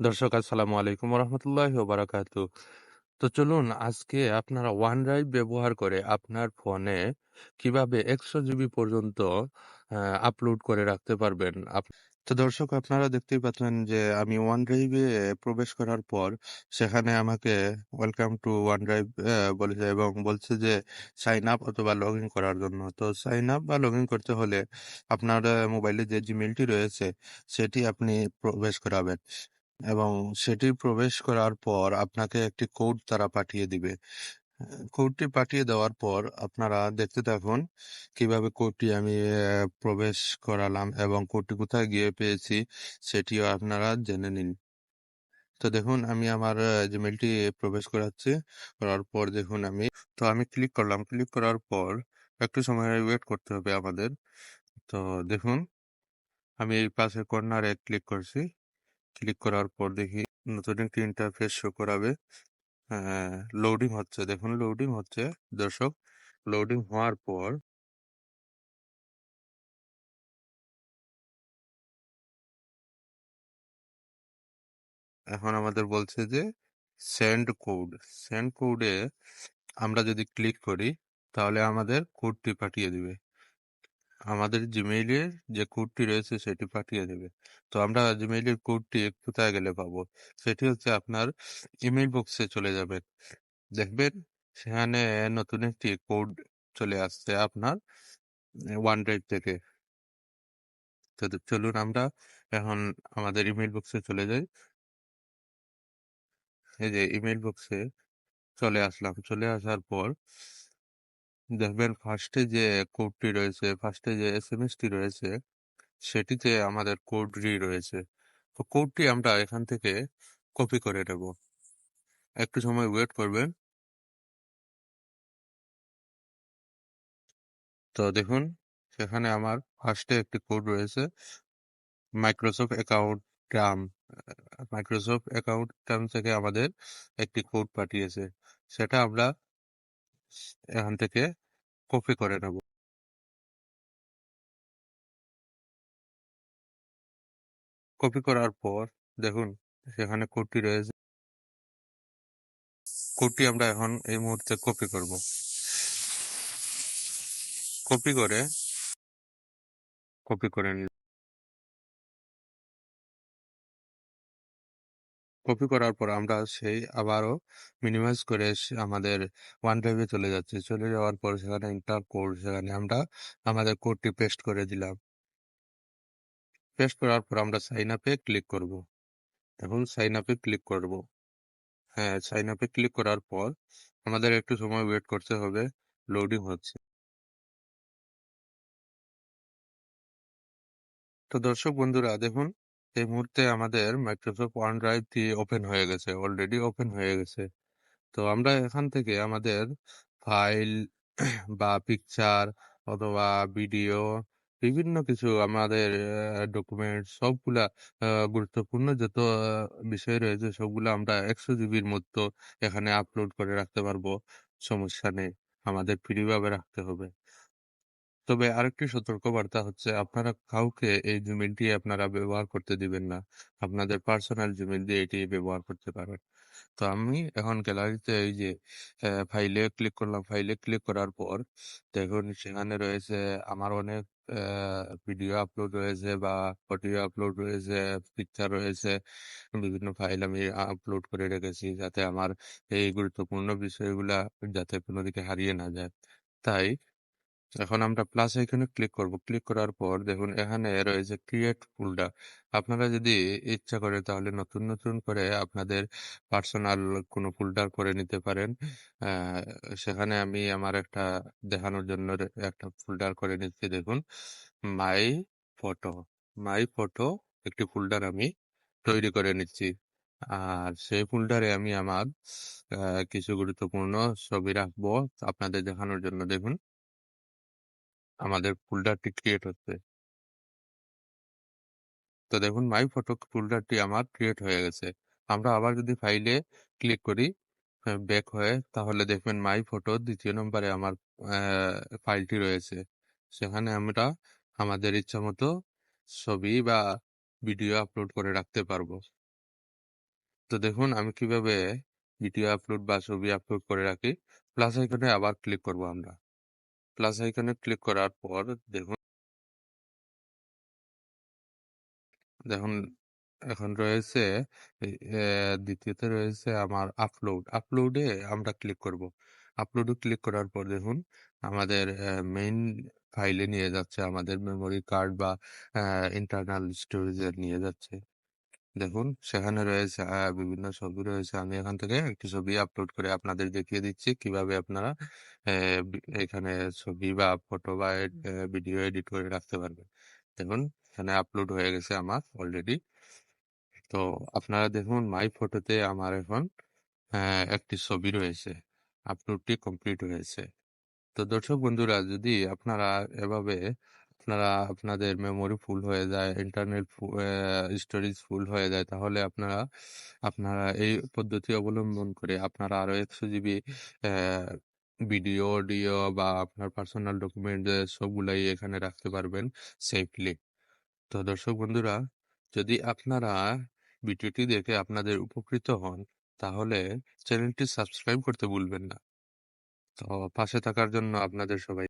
দর্শক, আসসালামু আলাইকুম রহমতুল্লাহ বারাকাতু তো চলুন আজকে আপনারা ওয়ান ড্রাইভ ব্যবহার করে আপনার ফোনে কীভাবে একশো জিবি পর্যন্ত আপলোড করে রাখতে পারবেন? তো দর্শক, আপনারা দেখতেই পাচ্ছেন যে আমি ওয়ান ড্রাইভে প্রবেশ করার পর সেখানে আমাকে ওয়েলকাম টু ওয়ান ড্রাইভ বলেছে এবং বলছে যে সাইন আপ অথবা লগ ইন করার জন্য। তো সাইন আপ বা লগ ইন করতে হলে আপনার মোবাইলে যে জিমেলটি রয়েছে, সেটি আপনি প্রবেশ করাবেন। এবং সেটি প্রবেশ করার পর আপনাকে একটি কোড তারা পাঠিয়ে দিবে। কোডটি পাঠিয়ে দেওয়ার পর আপনারা দেখতে থাকুন কীভাবে কোডটি আমি প্রবেশ করালাম এবং কোডটি কোথায় গিয়ে পেয়েছি সেটিও আপনারা জেনে নিন। তো দেখুন, আমি আমার জিমেলটি প্রবেশ করাচ্ছি, করার পর দেখুন আমি, তো আমি ক্লিক করলাম। ক্লিক করার পর একটু সময় ওয়েট করতে হবে আমাদের। তো দেখুন, আমি এই পাশের কর্নারে ক্লিক করছি। ক্লিক করার পর দেখি নতুন একটি ইন্টারফেস শো করাবে। হ্যাঁ লোডিং হচ্ছে। দেখুন লোডিং হচ্ছে। দর্শক লোডিং হওয়ার পর এখন আমাদের বলছে যে সেন্ড কোড সেন্ড কোডে আমরা যদি ক্লিক করি, তাহলে আমাদের কোডটি পাঠিয়ে দিবে। আমাদের জিমেইলের যে কোডটি রয়েছে সেটি পাঠিয়ে দেবে। তো আমরা জিমেইলের কোডটি কোথায় গেলে পাবো? সেটি হচ্ছে আপনার ইমেল বক্সে চলে যাবেন দেখবেন সেখানে নতুন একটি কোড চলে আসছে আপনার ওয়ান ড্রাইভ থেকে। তো চলুন আমরা এখন আমাদের ইমেল বক্সে চলে যাই। এই যে ইমেল বক্সে চলে আসলাম। চলে আসার পর দেখবেন ফার্স্টে যে কোডটি রয়েছে ফার্স্টে যে এস এম এসটি রয়েছে, সেটিতে আমাদের কোডটি রয়েছে। তো কোডটি আমরা এখান থেকে কপি করে নেব। একটু সময় ওয়েট করবেন। তো দেখুন, সেখানে আমার ফার্স্টে একটি কোড রয়েছে Microsoft account term Microsoft account term থেকে আমাদের একটি কোড পাঠিয়েছে। সেটা আমরা এখান থেকে কপি করে নেব। কপি করার পর দেখুন সেখানে কোডটি রয়েছে। কোডটি আমরা এখন এই মুহূর্তে কপি করব। কপি করে কপি করে নিল কপি করার পর আমরা সেই আবারও মিনিমাইজ করে আমাদের ওয়ান ড্রাইভে চলে যাচ্ছি। চলে যাওয়ার পর সেখানে ইন্টার কোড সেখানে আমরা আমাদের কোডটি পেস্ট করে দিলাম। পেস্ট করার পর আমরা সাইন আপে ক্লিক করব। এখন সাইন আপে ক্লিক করব। হ্যাঁ সাইন আপে ক্লিক করার পর আমাদের একটু সময় ওয়েট করতে হবে। লোডিং হচ্ছে। তো দর্শক বন্ধুরা, দেখুন এই মুহূর্তে আমাদের মাইক্রোসফট ওয়ান ড্রাইভটি ওপেন হয়ে গেছে অলরেডি ওপেন হয়ে গেছে। তো আমরা এখান থেকে আমাদের ফাইল বা পিকচার অথবা ভিডিও বিভিন্ন কিছু আমাদের ডকুমেন্ট সবগুলা গুরুত্বপূর্ণ যত বিষয় রয়েছে সবগুলো আমরা একশো জিবির মতো এখানে আপলোড করে রাখতে পারব। সমস্যা নেই, আমাদের ফ্রি ভাবে রাখতে হবে। তবে আরেকটি সতর্কবার্তা হচ্ছে, আপনারা কাউকে এই জিমেইলটি আপনারা ব্যবহার করতে দিবেন না। আপনাদের পার্সোনাল জিমেইল দিয়ে এটি ব্যবহার করতে পারেন। তো আমি এখন গ্যালারিতে এই যে ফাইলে ক্লিক করলাম। ফাইলে ক্লিক করার পর দেখুন সেখানে রয়েছে, আমার অনেক ভিডিও আপলোড রয়েছে বা অডিও আপলোড রয়েছে, পিকচার রয়েছে। বিভিন্ন ফাইল আমি আপলোড করে রেখেছি যাতে আমার এই গুরুত্বপূর্ণ বিষয়গুলা যাতে কোনো দিকে হারিয়ে না যায়। তাই এখন আমরা প্লাস আইকনে ক্লিক করব। ক্লিক করার পর দেখুন, এখানে রয়েছে ক্রিয়েট ফোল্ডার আপনারা যদি ইচ্ছা করে তাহলে নতুন নতুন করে আপনাদের পার্সোনাল কোনো ফোল্ডার করে নিতে পারেন। সেখানে আমি আমার একটা দেখানোর জন্য একটা ফোল্ডার করে নিচ্ছি। দেখুন মাই ফটো মাই ফটো একটি ফোল্ডার আমি তৈরি করে নিচ্ছি। আর সেই ফোল্ডারে আমি আমার কিছু গুরুত্বপূর্ণ ছবি রাখব আপনাদের দেখানোর জন্য। দেখুন আমাদের ফোল্ডারটি ক্রিয়েট হচ্ছে। তো দেখুন মাই ফটো ফোল্ডারটি আমার ক্রিয়েট হয়ে গেছে। আমরা আবার যদি ফাইলে ক্লিক করি ব্যাক হয়ে, তাহলে দেখবেন মাই ফটো দ্বিতীয় নম্বরে আমার ফাইলটি রয়েছে। সেখানে আমরা আমাদের ইচ্ছা মতো ছবি বা ভিডিও আপলোড করে রাখতে পারব। তো দেখুন, আমি কীভাবে ভিডিও আপলোড বা ছবি আপলোড করে রাখি? প্লাস এখানে আবার ক্লিক করব আমরা। প্লাস আইকনে ক্লিক করার পর দেখুন দেখুন, এখন রয়েছে দ্বিতীয়তে রয়েছে আমার আপলোড আপলোডে আমরা ক্লিক করব। আপলোডে ক্লিক করার পর দেখুন, আমাদের মেইন ফাইলে নিয়ে যাচ্ছে, আমাদের মেমোরি কার্ড বা ইন্টারনাল স্টোরেজে নিয়ে যাচ্ছে। দেখুন সেখানে রয়েছে আহ, বিভিন্ন ছবি রয়েছে। আমি এখান থেকে একটি ছবি আপলোড করে আপনাদের দেখিয়ে দিচ্ছি। কীভাবে আপনারা আহ, বি- এখানে ছবি বা ফটো বা ভিডিও এডিট করে রাখতে পারবেন। দেখুন এখানে আপলোড হয়ে গেছে আমার অলরেডি তো আপনারা দেখুন মাই ফটোতে আমার এখন আহ, একটি ছবি রয়েছে। আপলোডটি কমপ্লিট হয়েছে। তো দর্শক বন্ধুরা যদি আপনারা এভাবে আপনারা আপনাদের মেমোরি ফুল হয়ে যায় ইন্টারনেট স্টোরেজ ফুল হয়ে যায়, তাহলে আপনারা আপনারা এই পদ্ধতি অবলম্বন করে আপনারা আরও একশো জিবি ভিডিও অডিও বা আপনার পার্সোনাল ডকুমেন্ট সবগুলাই এখানে রাখতে পারবেন সেফলি তো দর্শক বন্ধুরা, যদি আপনারা ভিডিওটি দেখে আপনাদের উপকৃত হন, তাহলে চ্যানেলটি সাবস্ক্রাইব করতে ভুলবেন না। তো পাশে থাকার জন্য আপনাদের সবাই